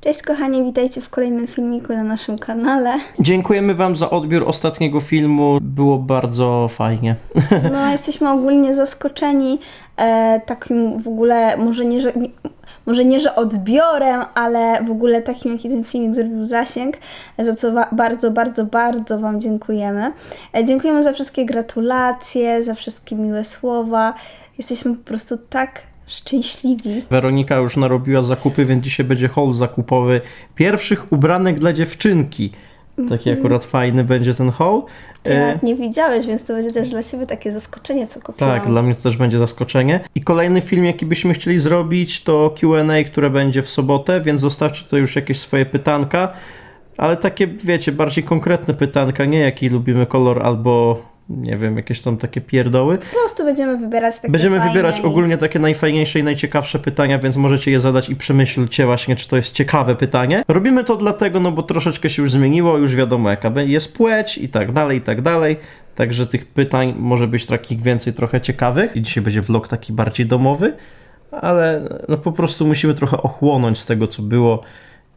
Cześć kochani, witajcie w kolejnym filmiku na naszym kanale. Dziękujemy Wam za odbiór ostatniego filmu. Było bardzo fajnie. No, jesteśmy ogólnie zaskoczeni e, takim w ogóle, może nie, że, nie, może nie, że odbiorem, ale w ogóle takim, jaki ten filmik zrobił zasięg, za co bardzo, bardzo, bardzo Wam dziękujemy. E, dziękujemy za wszystkie gratulacje, za wszystkie miłe słowa. Jesteśmy po prostu tak szczęśliwi. Weronika już narobiła zakupy, więc dzisiaj będzie haul zakupowy pierwszych ubranek dla dziewczynki. Taki akurat fajny będzie ten haul. Ty E, nawet nie widziałeś, więc to będzie też dla Ciebie takie zaskoczenie, co kupiłam. Tak, dla mnie to też będzie zaskoczenie. I kolejny film, jaki byśmy chcieli zrobić, to QA, które będzie w sobotę, więc zostawcie to już jakieś swoje pytanka. Ale takie, wiecie, bardziej konkretne pytanka, nie jaki lubimy kolor albo, nie wiem, jakieś tam takie pierdoły. Po prostu będziemy wybierać takie Będziemy wybierać i- ogólnie takie najfajniejsze i najciekawsze pytania, więc możecie je zadać i przemyślcie właśnie, czy to jest ciekawe pytanie. Robimy to dlatego, no bo troszeczkę się już zmieniło, już wiadomo jaka jest płeć i tak dalej, i tak dalej. Także tych pytań może być takich więcej trochę ciekawych. I dzisiaj będzie vlog taki bardziej domowy, ale no po prostu musimy trochę ochłonąć z tego, co było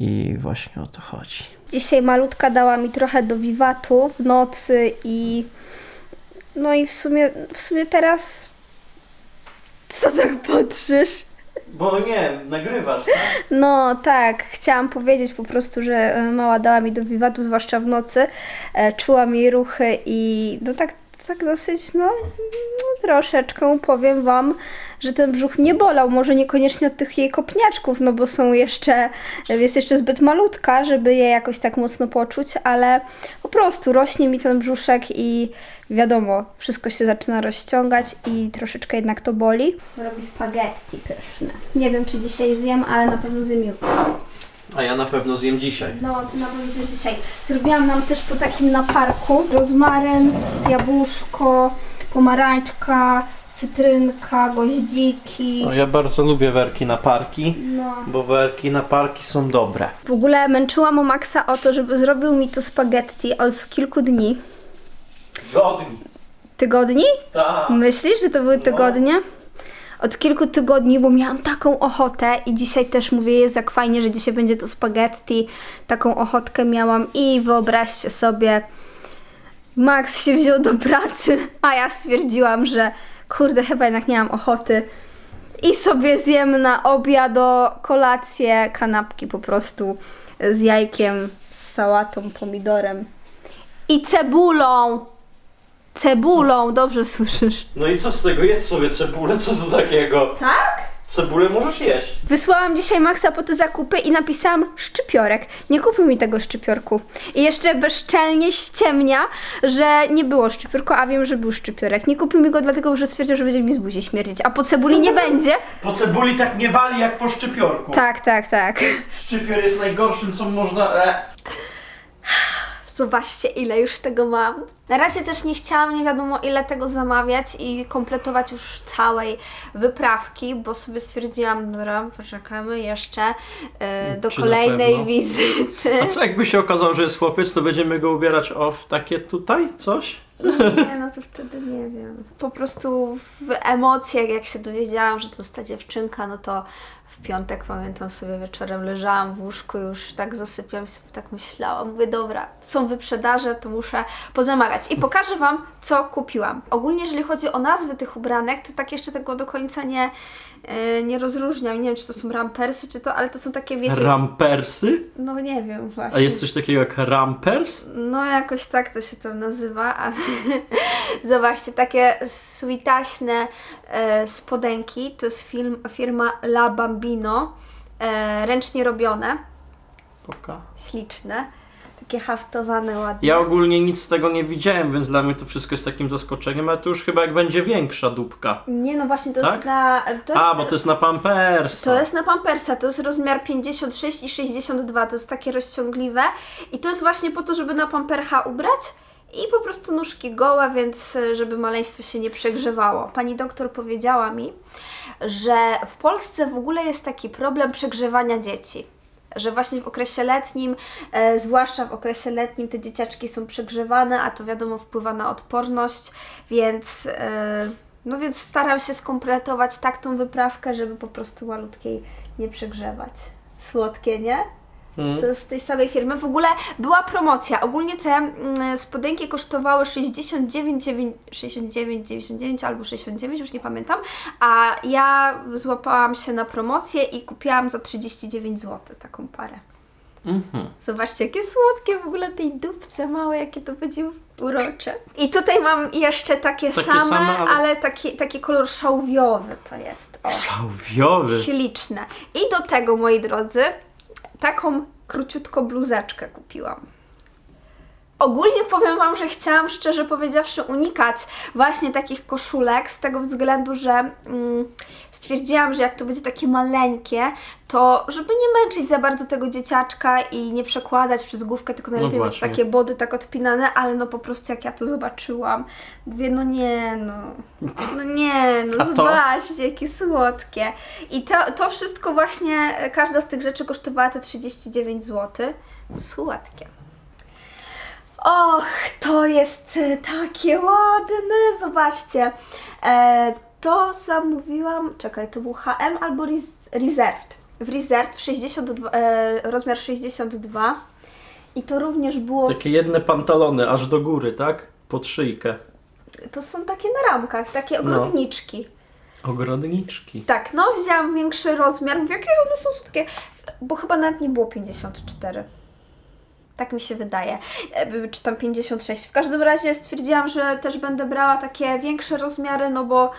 i właśnie o to chodzi. Dzisiaj malutka dała mi trochę do wiwatu w nocy i no i w sumie, w sumie teraz co tak patrzysz? Bo nie, nagrywasz, No tak, chciałam powiedzieć po prostu, że e, mała dała mi do wiwatu, zwłaszcza w nocy. E, Czułam jej ruchy i no tak, tak dosyć, no, no troszeczkę powiem Wam, że ten brzuch mnie bolał. Może niekoniecznie od tych jej kopniaczków, no bo są jeszcze, jest jeszcze zbyt malutka, żeby je jakoś tak mocno poczuć, ale po prostu rośnie mi ten brzuszek i wiadomo, wszystko się zaczyna rozciągać i troszeczkę jednak to boli. Robi spaghetti pyszne. Nie wiem, czy dzisiaj zjem, ale na pewno zjem jutro. A ja na pewno zjem dzisiaj. No, to na pewno też dzisiaj. Zrobiłam nam też po takim naparku rozmaryn, jabłuszko, pomarańczka, cytrynka, goździki. No, ja bardzo lubię werki na parki, No. bo werki na parki są dobre. W ogóle męczyłam o Maxa o to, żeby zrobił mi to spaghetti od kilku dni. Godni. Tygodni? Tak. Myślisz, że to były tygodnie? Od kilku tygodni, bo miałam taką ochotę i dzisiaj też mówię, jest jak fajnie, że dzisiaj będzie to spaghetti. Taką ochotkę miałam i wyobraźcie sobie, Max się wziął do pracy, a ja stwierdziłam, że kurde, chyba jednak nie mam ochoty. I sobie zjem na obiad, kolację, kanapki po prostu z jajkiem, z sałatą, pomidorem i cebulą. Cebulą, dobrze słyszysz. No i co z tego? Jedz sobie cebulę, co to takiego? Tak? Cebulę możesz jeść. Wysłałam dzisiaj Maxa po te zakupy i napisałam szczypiorek. Nie kupił mi tego szczypiorku. I jeszcze bezczelnie ściemnia, że nie było szczypiorku, a wiem, że był szczypiorek. Nie kupił mi go dlatego, że stwierdził, że będzie mi z buzi śmierdzić. A po cebuli nie będzie? Po cebuli tak nie wali jak po szczypiorku. Tak, tak, tak. Szczypior jest najgorszym, co można... E. Zobaczcie, ile już tego mam. Na razie też nie chciałam nie wiadomo ile tego zamawiać i kompletować już całej wyprawki, bo sobie stwierdziłam, dobra, poczekamy jeszcze e, do Czy kolejnej wizyty. A co jakby się okazało, że jest chłopiec, to będziemy go ubierać o w takie tutaj coś? Nie, no to wtedy nie wiem. Po prostu w emocjach, jak się dowiedziałam, że to jest ta dziewczynka, no to w piątek pamiętam sobie wieczorem leżałam w łóżku, już tak zasypiam i sobie tak myślałam. Mówię, dobra, są wyprzedaże, to muszę pozamawiać. I pokażę Wam, co kupiłam. Ogólnie, jeżeli chodzi o nazwy tych ubranek, to tak jeszcze tego do końca nie, yy, nie rozróżniam. Nie wiem, czy to są rampersy, czy to, ale to są takie, wiecie... Rampersy? no nie wiem właśnie. A jest coś takiego jak rampers? No jakoś tak to się tam nazywa, ale zobaczcie, takie switaśne e, spodenki, to jest film, firma La Bambino, e, ręcznie robione, Poka. śliczne, takie haftowane ładnie. Ja ogólnie nic z tego nie widziałem, więc dla mnie to wszystko jest takim zaskoczeniem, ale to już chyba jak będzie większa dupka. Nie no właśnie, to Tak? jest na... To jest, A, bo to jest na Pampersa. To jest na Pampersa, to jest rozmiar 56 i 62, to jest takie rozciągliwe i to jest właśnie po to, żeby na Pampercha ubrać i po prostu nóżki gołe, więc e, żeby maleństwo się nie przegrzewało. Pani doktor powiedziała mi, że w Polsce w ogóle jest taki problem przegrzewania dzieci. Że właśnie w okresie letnim, e, zwłaszcza w okresie letnim, te dzieciaczki są przegrzewane, a to wiadomo wpływa na odporność, więc e, no więc staram się skompletować tak tą wyprawkę, żeby po prostu malutkiej nie przegrzewać. Słodkie, nie? Mhm. To z tej samej firmy. W ogóle była promocja. Ogólnie te mm, spodenki kosztowały 69, 9, 69, 99 albo 69, już nie pamiętam. A ja złapałam się na promocję i kupiłam za 39 zł taką parę. Mhm. Zobaczcie, jakie słodkie w ogóle tej dupce małe, jakie to będzie urocze. I tutaj mam jeszcze takie, Takie same, same, ale- ale, taki, taki kolor szałwiowy to jest. O. Szałwiowy. Śliczne. I do tego, moi drodzy, taką króciutko bluzeczkę kupiłam. Ogólnie powiem Wam, że chciałam szczerze powiedziawszy unikać właśnie takich koszulek z tego względu, że mm, stwierdziłam, że jak to będzie takie maleńkie, to żeby nie męczyć za bardzo tego dzieciaczka i nie przekładać przez główkę, tylko najlepiej mieć właśnie. takie body tak odpinane, ale no po prostu jak ja to zobaczyłam, mówię, no nie no, no nie no, to? zobaczcie, jakie słodkie. I to, to wszystko właśnie, e, każda z tych rzeczy kosztowała te 39 zł. Słodkie. Och, to jest e, takie ładne, zobaczcie. E, to zamówiłam, czekaj, to był HM albo Res- Reserved. W Reserved 62, e, rozmiar 62. I to również było. Takie jedne pantalony aż do góry, tak? Pod szyjkę. To są takie na ramkach, takie ogrodniczki. Ogrodniczki. Tak, no wzięłam większy rozmiar. Mówię, jakie one są słodkie. Bo chyba nawet nie było 54. Tak mi się wydaje. E, Czy tam 56. W każdym razie stwierdziłam, że też będę brała takie większe rozmiary, no bo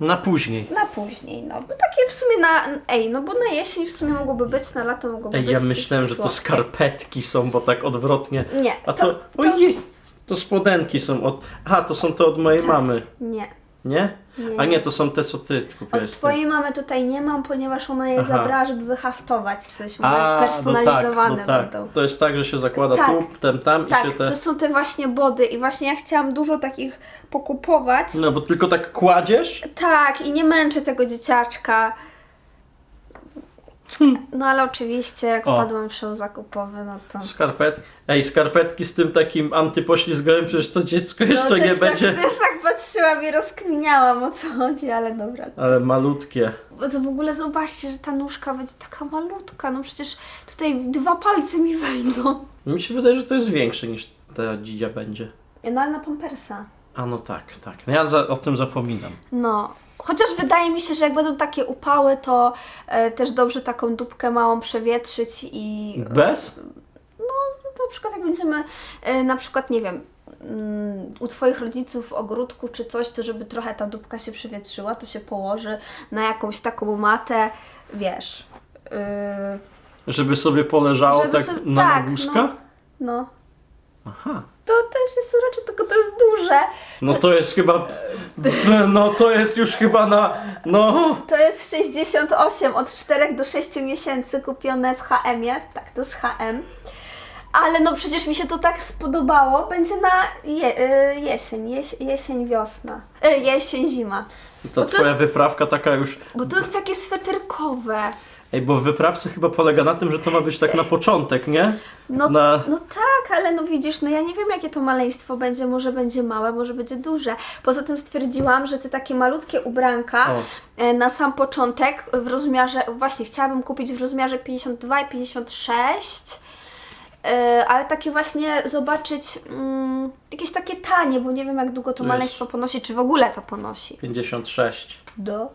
Na później. na później, no. Bo takie w sumie na. Ej, no bo na jesień w sumie mogłoby być, na lato mogłoby Ej, być. ja myślałem, że to skarpetki są, bo tak odwrotnie. Nie, A to. to- Ojej! To spodenki są od. Aha, to są te od mojej mamy. Nie. Nie? Nie. A nie, to są te, co ty kupiłeś. Od twojej mamy tutaj nie mam, ponieważ ona je Aha. zabrała, żeby wyhaftować coś. A, personalizowane no tak, no tak. będą. To jest tak, że się zakłada Tak. tu, ten tam i Tak, się te. to są te właśnie body i właśnie ja chciałam dużo takich pokupować. No bo tylko tak kładziesz. Tak, i nie męczę tego dzieciaczka. No ale oczywiście, jak O. wpadłam w show zakupowy, no to... Skarpet. Ej, skarpetki z tym takim antypoślizgowym, przecież to dziecko jeszcze no, nie też będzie. Tak, też tak patrzyłam i rozkminiałam o co chodzi, ale dobra. Ale malutkie. To w ogóle zobaczcie, że ta nóżka będzie taka malutka, no przecież tutaj dwa palce mi wejdą. Mi się wydaje, że to jest większe niż ta dzidzia będzie. No ale na pampersa. A no tak, tak. No ja za, o tym zapominam. No. Chociaż wydaje mi się, że jak będą takie upały, to e, też dobrze taką dupkę małą przewietrzyć i Bez? na przykład jak będziemy e, na przykład, nie wiem, mm, u Twoich rodziców w ogródku czy coś, to żeby trochę ta dupka się przewietrzyła, to się położy na jakąś taką matę, wiesz, yy, Żeby sobie poleżało Żeby tak sobie- na tak, magłuszka? no. no. Aha. To też jest urocze, tylko to jest duże. No to jest chyba... No to jest już chyba na... No... To jest 68 od 4 do 6 miesięcy kupione w HM-ie. Tak, to jest HM. Ale no przecież mi się to tak spodobało. Będzie na je, y, jesień, jeś, jesień, wiosna. Y, jesień, zima. I ta Bo twoja jest- wyprawka taka już... Bo to jest takie sweterkowe. Ej, bo w wyprawce chyba polega na tym, że to ma być tak na początek, nie? No, Na... no tak, ale no widzisz, no ja nie wiem jakie to maleństwo będzie, może będzie małe, może będzie duże. Poza tym stwierdziłam, że te takie malutkie ubranka O. e, na sam początek w rozmiarze, właśnie chciałabym kupić w rozmiarze 52 i 56, e, ale takie właśnie zobaczyć mm, jakieś takie tanie, bo nie wiem jak długo to maleństwo ponosi, czy w ogóle to ponosi. 56. Do?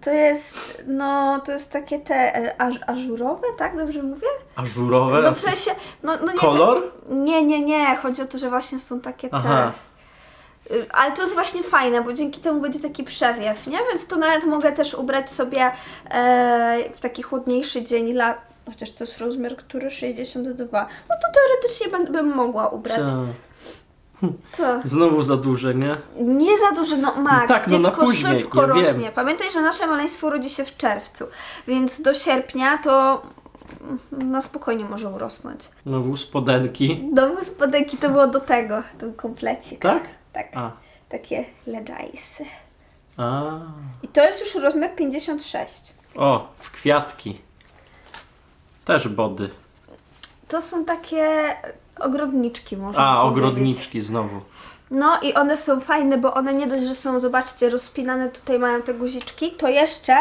To jest, no, to jest takie te e, aż, ażurowe, tak? Dobrze mówię? Ażurowe? No w sensie, no, no nie Kolor? Wiem. Nie, nie, nie. Chodzi o to, że właśnie są takie te. Aha. Y, Ale to jest właśnie fajne, bo dzięki temu będzie taki przewiew, nie? Więc to nawet mogę też ubrać sobie e, w taki chłodniejszy dzień la... Chociaż to jest rozmiar, który 62. No to teoretycznie bym, bym mogła ubrać. Ta. Co? Znowu za duże, nie? Nie za duży, no Max, No tak, no dziecko później, szybko ja wiem. rośnie. Pamiętaj, że nasze maleństwo rodzi się w czerwcu, więc do sierpnia to na spokojnie może urosnąć. Znowu spodenki. Domu spodenki to było do tego, ten komplecik. Tak? Tak, A. takie leginsy. A. I to jest już rozmiar 56. O, w kwiatki. Też body. To są takie ogrodniczki, można A, powiedzieć. ogrodniczki znowu. No i one są fajne, bo one nie dość, że są, zobaczcie, rozpinane, tutaj mają te guziczki, to jeszcze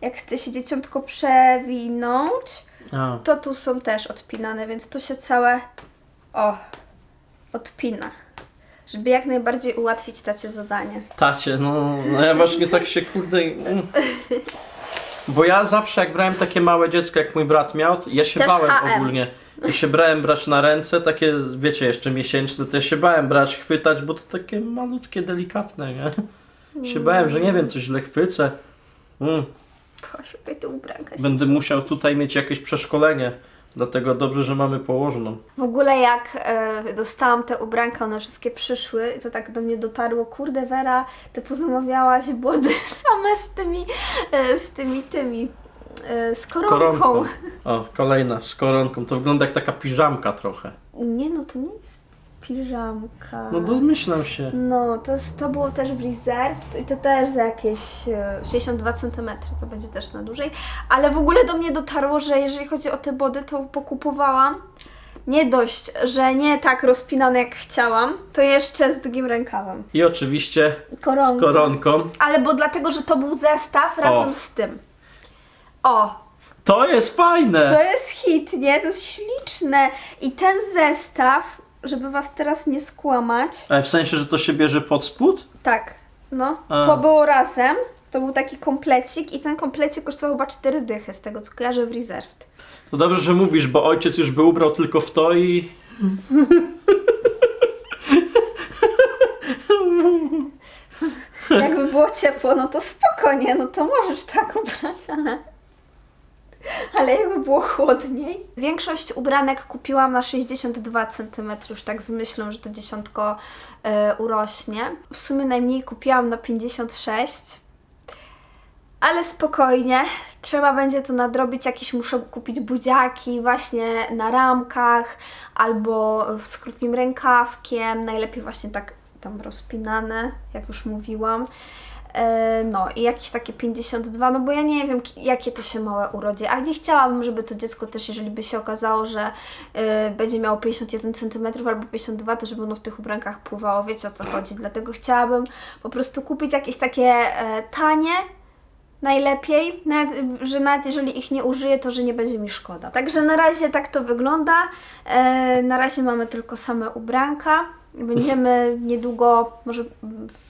jak chce się dzieciątko przewinąć, A. to tu są też odpinane, więc to się całe o odpina. Żeby jak najbardziej ułatwić tacie zadanie. Tacie, no, no ja właśnie tak się kurde. mm. Bo ja zawsze jak brałem takie małe dziecko, jak mój brat miał, to ja się Też bałem HM. ogólnie. I się brałem brać na ręce, takie, wiecie, jeszcze miesięczne, to ja się bałem brać, chwytać, bo to takie malutkie, delikatne, nie? Się bałem, że nie wiem, coś źle chwycę. Mm, jakie to ubranka się będę musiał tutaj mieć jakieś przeszkolenie. Dlatego dobrze, że mamy położoną. W ogóle jak e, dostałam te ubranka, one wszystkie przyszły, i to tak do mnie dotarło, kurde Wera, ty pozamawiałaś body same z tymi, e, z tymi, tymi, z koronką. Koronką. O, kolejna, z koronką. To wygląda jak taka piżamka trochę. Nie no, to nie jest piżamka. No domyślam się. No, to, jest, to było też w Reserve i to też za jakieś e, 62 cm, to będzie też na dłużej. Ale w ogóle do mnie dotarło, że jeżeli chodzi o te body, to pokupowałam nie dość, że nie tak rozpinane jak chciałam, to jeszcze z długim rękawem. I oczywiście Koronką. z koronką. Ale bo dlatego, że to był zestaw razem z tym. O, To jest fajne! to jest hit, nie? To jest śliczne. I ten zestaw, żeby was teraz nie skłamać, Ale w sensie, że to się bierze pod spód? Tak, no. A. To było razem. To był taki komplecik i ten komplecik kosztował chyba 4 dychy z tego co kojarzę w Reserved. To dobrze, że mówisz, bo ojciec już by ubrał tylko w to i... Jakby było ciepło, no to spokojnie, no to możesz tak ubrać, ale... Ale jakby było chłodniej. Większość ubranek kupiłam na 62 cm, już tak z myślą, że to dziesiątko e, urośnie. W sumie najmniej kupiłam na 56 ale spokojnie, trzeba będzie to nadrobić. Jakieś muszę kupić buziaki właśnie na ramkach albo z krótkim rękawkiem. Najlepiej właśnie tak tam rozpinane, jak już mówiłam. E, No i jakieś takie 52, no bo ja nie wiem, ki- jakie to się małe urodzi, a nie chciałabym, żeby to dziecko też, jeżeli by się okazało, że e, będzie miało 51 cm albo 52, to żeby ono w tych ubrankach pływało, wiecie o co chodzi. Dlatego chciałabym po prostu kupić jakieś takie e, tanie, najlepiej, nawet, że nawet jeżeli ich nie użyję, to że nie będzie mi szkoda. Także na razie tak to wygląda. E, na razie mamy tylko same ubranka. Będziemy niedługo, może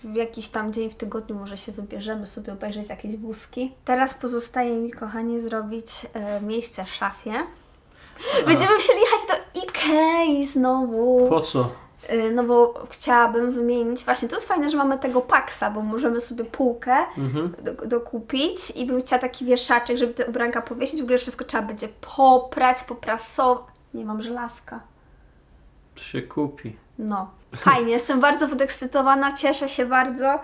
w jakiś tam dzień w tygodniu, może się wybierzemy sobie obejrzeć jakieś wózki. Teraz pozostaje mi, kochanie, zrobić e, miejsce w szafie. Będziemy musieli jechać do Ikei znowu. Po co? Y, No bo chciałabym wymienić, właśnie to jest fajne, że mamy tego paksa, bo możemy sobie półkę Mhm. do, dokupić i bym chciała taki wieszaczek, żeby te ubranka powiesić. W ogóle wszystko trzeba będzie poprać, poprasować. Nie mam żelazka. To się kupi. No, fajnie, jestem bardzo podekscytowana, cieszę się bardzo.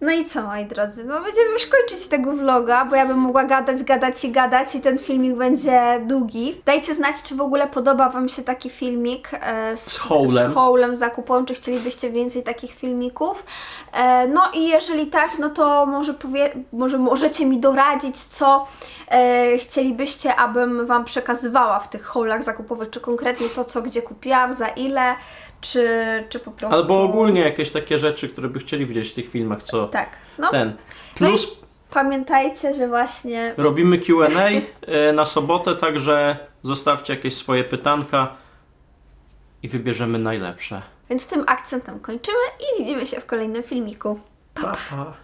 No i co, moi drodzy, no będziemy już kończyć tego vloga, bo ja bym mogła gadać, gadać i gadać i ten filmik będzie długi. Dajcie znać, czy w ogóle podoba Wam się taki filmik e, z, Z haulem. z haulem zakupowym, czy chcielibyście więcej takich filmików. E, no i jeżeli tak, no to może, powie, może możecie mi doradzić, co e, chcielibyście, abym Wam przekazywała w tych haulach zakupowych, czy konkretnie to, co gdzie kupiłam, za ile, czy, czy po prostu... Albo ogólnie jakieś takie rzeczy, które by chcieli widzieć w tych filmach, co Tak, no. ten. No i Plus pamiętajcie, że właśnie robimy Q&A e, na sobotę, także zostawcie jakieś swoje pytanka i wybierzemy najlepsze. Więc tym akcentem kończymy i widzimy się w kolejnym filmiku. Pa, pa.